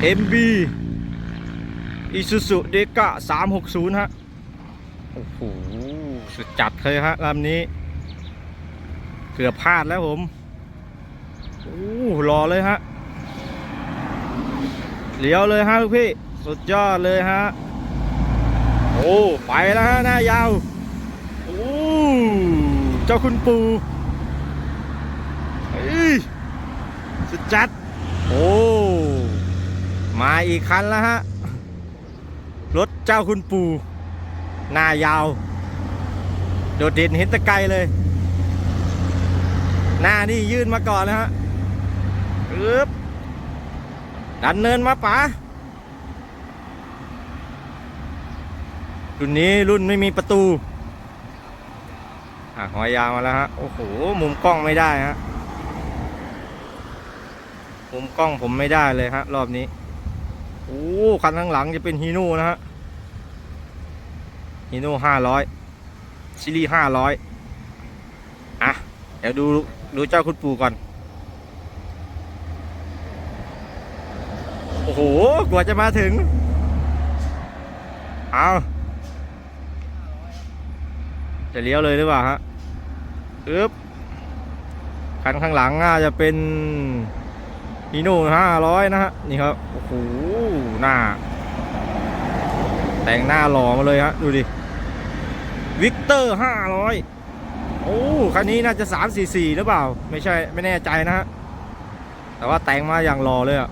MB Isuzu d e k a 360 ฮะ โอ้โห สุดจัดเลยฮะลำนี้ เกือบพลาดแล้วผม โอ้รอเลยฮะ เลี้ยวเลยฮะลูกพี่ สุดยอดเลยฮะ โอ้ ไปแล้วฮะ หน้ายาว โอ้ เจ้าคุณปูเฮสุดจัด โอ้ มาอีกคันแล้วฮะ รถเจ้าคุณปู่หน้ายาว โดดเด่นเห็นตะไกลเลย หน้านี่ยื่นมาก่อนแล้วฮะอึ๊บดันเนินมาป๋ารุ่นนี้รุ่นไม่มีประตูอะหอยยาวมาแล้วฮะ โอ้โห มุมกล้องไม่ได้ฮะ มุมกล้องผมไม่ได้เลยฮะ รอบนี้ โอ้คันข้างหลังจะเป็นฮีโน่นะฮะฮีโน่ห้าร้อยซีรีส์ห้าร้อยอะ เดี๋ยวดูดูเจ้าคุณปู่ก่อน โอ้โห กว่าจะมาถึง เอาจะเลี้ยวเลยหรือเปล่าฮะอึ๊บคันข้างหลังน่าจะเป็น ฮีโน่ห้าร้อยนะฮะ นี่ครับ โอ้โห หน้า แต่งหน้าหล่อมาเลยฮะ ดูดิ วิกเตอร์ห้าร้อยโอ้ คันนี้น่าจะสามสี่สี่หรือเปล่า ไม่ใช่ ไม่แน่ใจนะฮะ แต่ว่าแต่งมาอย่างหล่อเลยอะ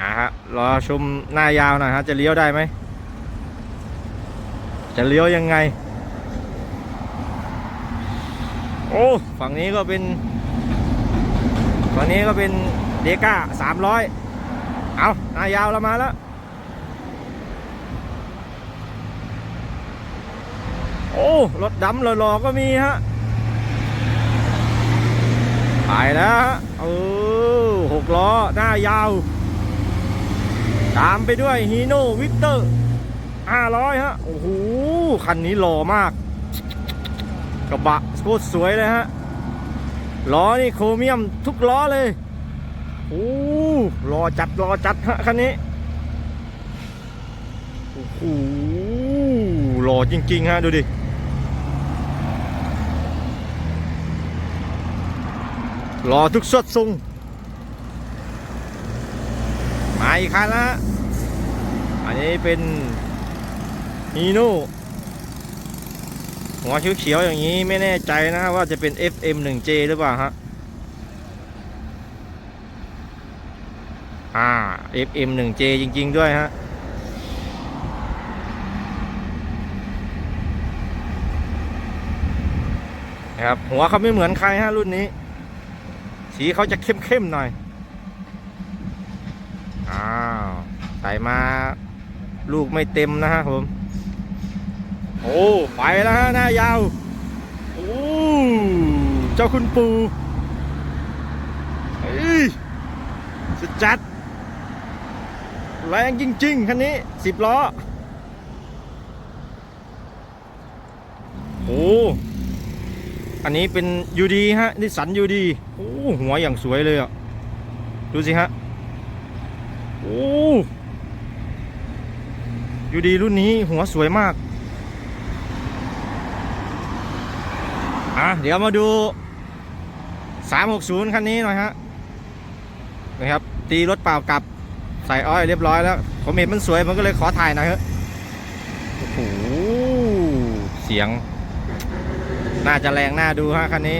อะฮะ รอชมหน้ายาวหน่อยฮะ จะเลี้ยวได้ไหม จะเลี้ยวยังไง โอ้ ฝั่งนี้ก็เป็น ฝั่งนี้ก็เป็นเดก้าสามร้อยเอาหนายาวเรามาแล้ว โอ้ รถดำหล่อๆก็มีฮะไปแล้วฮะเออหกล้อ หน้ายาว ตามไปด้วยฮีโน่วิกเตอร์ห้าร้อยฮะ โอ้โห คันนี้หล่อมาก กระบะโคตรสวยเลยฮะล้อนี่โครเมียมทุกล้อเลยโอ้รอจัดรอจัดฮะคันนี้โอ้โหหล่อจริงๆฮะดูดิรอทุกสดทรงมาอีกคันละอันนี้เป็นฮีโน่ หัวเขียวๆอย่างนี้ไม่แน่ใจนะว่าจะเป็น FM 1J หรือเปล่าฮะอ่า FM 1J จริง ๆ ด้วยฮะนะครับหัวเขาไม่เหมือนใครฮะรุ่นนี้ สีเขาจะเข้มๆหน่อย อ้าว ใส่มาลูกไม่เต็มนะฮะผม โอ้ ไปแล้วฮะหน้ายาว โอ้ เจ้าคุณปูเฮ้ยสุดจัด แรงจริง ๆ คันนี้สิบล้อ โอ้ อันนี้เป็นยูดีฮะนิสสันยูดี โอ้ หัวอย่างสวยเลยอะ ดูสิฮะ โอ้ยูดีรุ่นนี้หัวสวยมาก อะเดี๋ยวมาดู 360 คันนี้หน่อยฮะนะครับ ตีรถเปล่ากลับใส่อ้อยเรียบร้อยแล้ว ผมเห็นมันสวยมันก็เลยขอถ่ายหน่อยเถอะโอ้โหเสียง น่าจะแรงน่าดูฮะคันนี้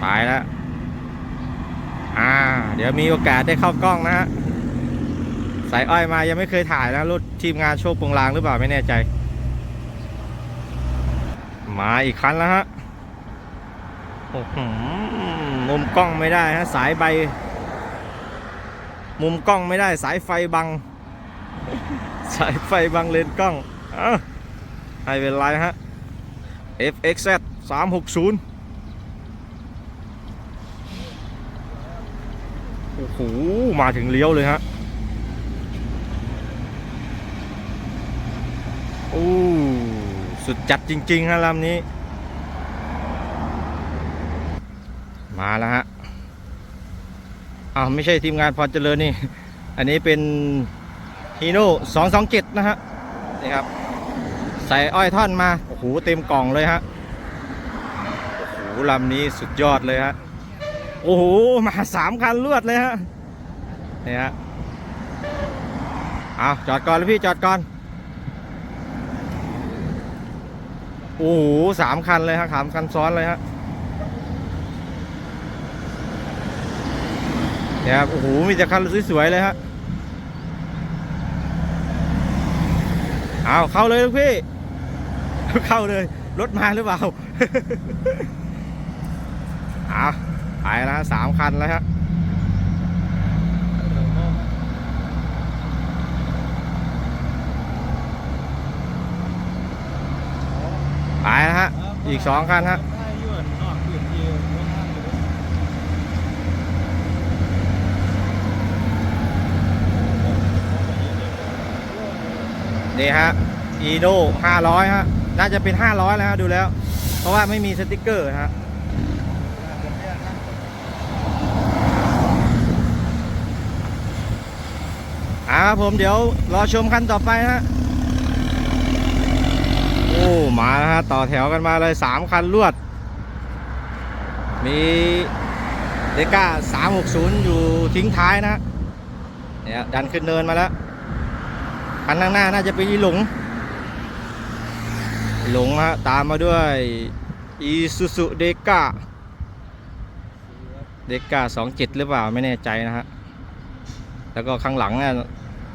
ไปแล้วอ่า เดี๋ยวมีโอกาสได้เข้ากล้องนะฮะใส่อ้อยมายังไม่เคยถ่ายนะรถทีมงานโชคปงลางหรือเปล่าไม่แน่ใจ มาอีกคันแล้วฮะโอ้โหมุมกล้องไม่ได้ฮะ สายใบ มุมกล้องไม่ได้ สายไฟบัง สายไฟบังเลนกล้องอะให้เป็นไรฮะ FXZ 360โอ้โห มาถึงเลี้ยวเลยฮะ โอ้ สุดจัดจริงๆฮะลำนี้ มาแล้วฮะอ้าวไม่ใช่ทีมงานพรเจริญนี่ อันนี้เป็นฮีโน่สองสองเจ็ดนะฮะ นี่ครับ ใส่อ้อยท่อนมา โอ้โห เต็มกล่องเลยฮะ โอ้โหลำนี้สุดยอดเลยฮะ โอ้โห มาสามคันรวดเลยฮะ นี่ฮะเอาจอดก่อนเลยพี่จอดก่อน โอ้โหสามคันเลยฮะสามคันซ้อนเลยฮะเนี่ยครับโอ้โหมีแต่คันสวยๆเลยฮะเอาเข้าเลยลูกพี่ เข้าเลย รถมาหรือเปล่าเอาไปแล้วสามคันแล้วฮะ ไปนะฮะ อีกสองคันฮะนี่ฮะอีโน่ห้าร้อยฮะ น่าจะเป็นห้าร้อยแล้วฮะ ดูแล้ว เพราะว่าไม่มีสติกเกอร์ฮะอ่าครับผมเดี๋ยวรอชมคันต่อไปฮะ อ้ มาแล้วฮะ ต่อแถวกันมาเลยสามคันรวด มีเดก้า360อยู่ทิ้งท้ายนะเนี่ยดันขึ้นเนินมาแล้วคันข้างหน้าน่าจะเป็นอีหลง หลงฮะตามมาด้วยอีซูซูเดก้าเดก้า27หรือเปล่าไม่แน่ใจนะฮะ แล้วก็ข้างหลังเนี่ย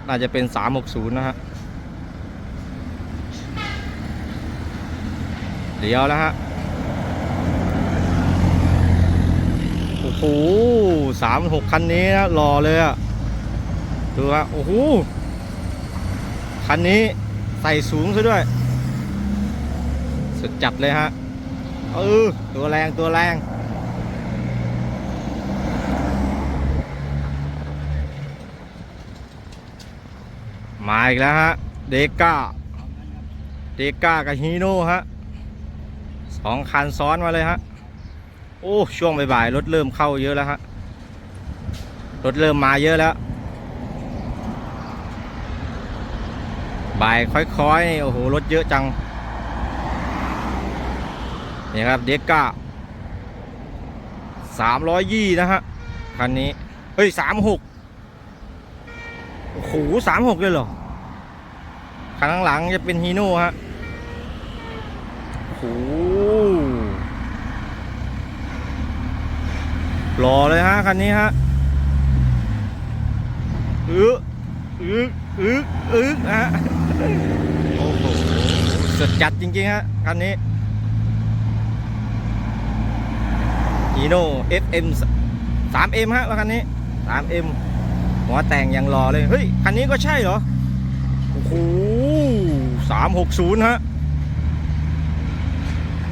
น่าจะเป็น360นะฮะ เดี๋ยวแล้วฮะ โอ้โหสามหกคันนี้นะหล่อเลยอะดูฮะ โอ้โห คันนี้ใส่สูงซะด้วย สุดจัดเลยฮะ เออ ตัวแรงตัวแรงมาอีกแล้วฮะ เดก้า เดก้ากับฮีโน่ฮะ สองคันซ้อนมาเลยฮะ โอ้ช่วงบ่ายๆรถเริ่มเข้าเยอะแล้วฮะ รถเริ่มมาเยอะแล้ว บ่ายค่อยๆโอ้โหรถเยอะจัง นี่ครับเด็กก้าสามร้อยยี่นะฮะ คันนี้ เฮ้ยสามหกโอ้โหสามหกเลยเหรอ คันข้างหลังจะเป็นฮีโน่ฮะโอ้โห หล่อเลยฮะคันนี้ฮะอึ๊อึ๊อึ๊อึ๊ฮะโอ้โหสุดจัดจริงๆฮะคันนี้อีโน่ FM 3M ฮะแล้วคันนี้ 3M หัวแต่งยังรอเลย เฮ้ย คันนี้ก็ใช่เหรอ โอ้โห360ฮะ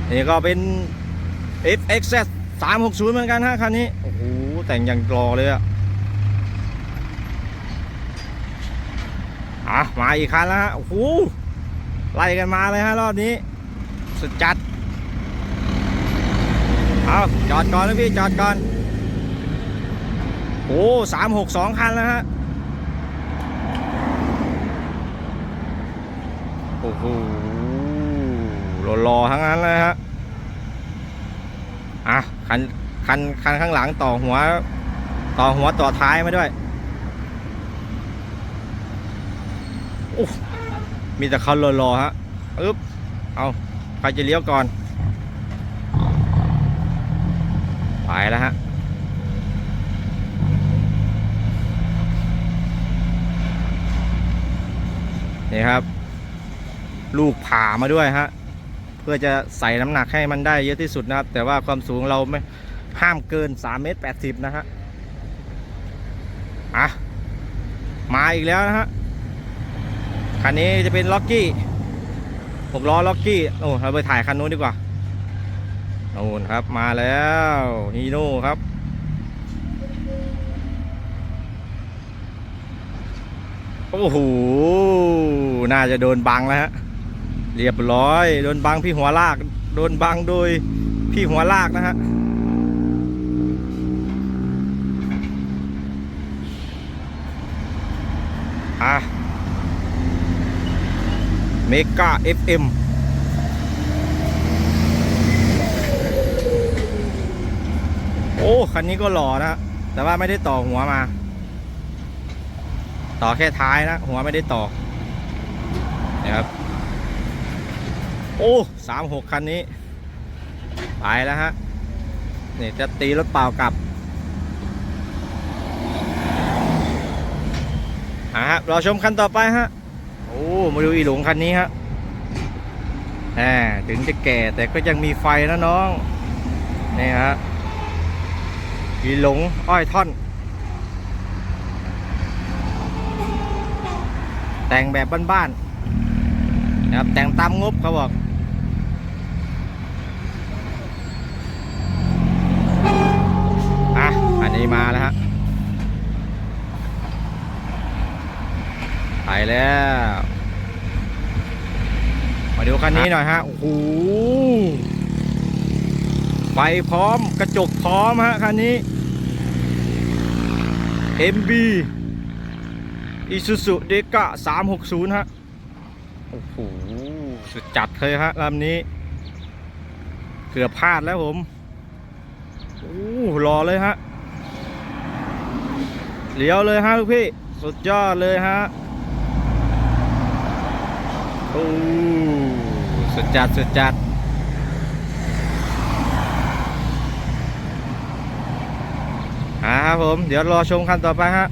นี่ก็เป็น F X S FXZ 360เหมือนกันฮะคันนี้ โอ้โห แต่งอย่างรอเลยอะอะ มาอีกคันแล้วฮะ โอ้โห ไล่กันมาเลยฮะรอบนี้ สุดจัด เอาจอดก่อนนะพี่ จอดก่อน โอ้สามหกสองคันแล้วฮะ โอ้โหรอๆทั้งนั้นเลยฮะ คันคันคันข้างหลังต่อหัว ต่อหัวต่อท้ายมาด้วยมีแต่คันรอๆฮะอึ๊บเอาใครจะเลี้ยวก่อน ไปแล้วฮะนี่ครับ ลูกผ่ามาด้วยฮะ เพื่อจะใส่น้ำหนักให้มันได้เยอะที่สุดนะครับ แต่ว่าความสูงเราไม่ห้ามเกิน3เมตร80 นะฮะอะมาอีกแล้วนะฮะคันนี้จะเป็นล็อกกี้ผมล้อล็อกกี้โอ้เราไปถ่ายคันนู้นดีกว่าโน่นครับมาแล้วฮีโน่ครับโอ้โหน่าจะโดนบังแล้วฮะ เรียบร้อย โดนบังพี่หัวลาก โดนบังโดยพี่หัวลากนะฮะอะเมกาเอฟเอ็มโอ้ คันนี้ก็หล่อนะ แต่ว่าไม่ได้ต่อหัวมา ต่อแค่ท้ายนะ หัวไม่ได้ต่อนะครับ โอ้สามหกคันนี้ ไปแล้วฮะ นี่จะตีรถเปล่ากลับอะฮะรอชมคันต่อไปฮะ โอ้มาดูอีหลงคันนี้ฮะแหมถึงจะแก่แต่ก็ยังมีไฟนะน้อง นี่ฮะอีหลงอ้อยท่อน แต่งแบบบ้านๆนะครับแต่งตามงบเขาบอก อันนี้มาแล้วฮะไปแล้ว มาดูคันนี้หน่อยฮะ โอ้โหไฟพร้อมกระจกพร้อมฮะคันนี้ MB Isuzu d e k a 360 ฮะ โอ้โห สุดจัดเลยฮะลำนี้ เกือบพลาดแล้วผม โอ้รอเลยฮะ เลี้ยวเลยฮะลูกพี่ สุดยอดเลยฮะโอ้สุดจัดสุดจัดอ่าครับผม เดี๋ยวรอชมคันต่อไปฮะ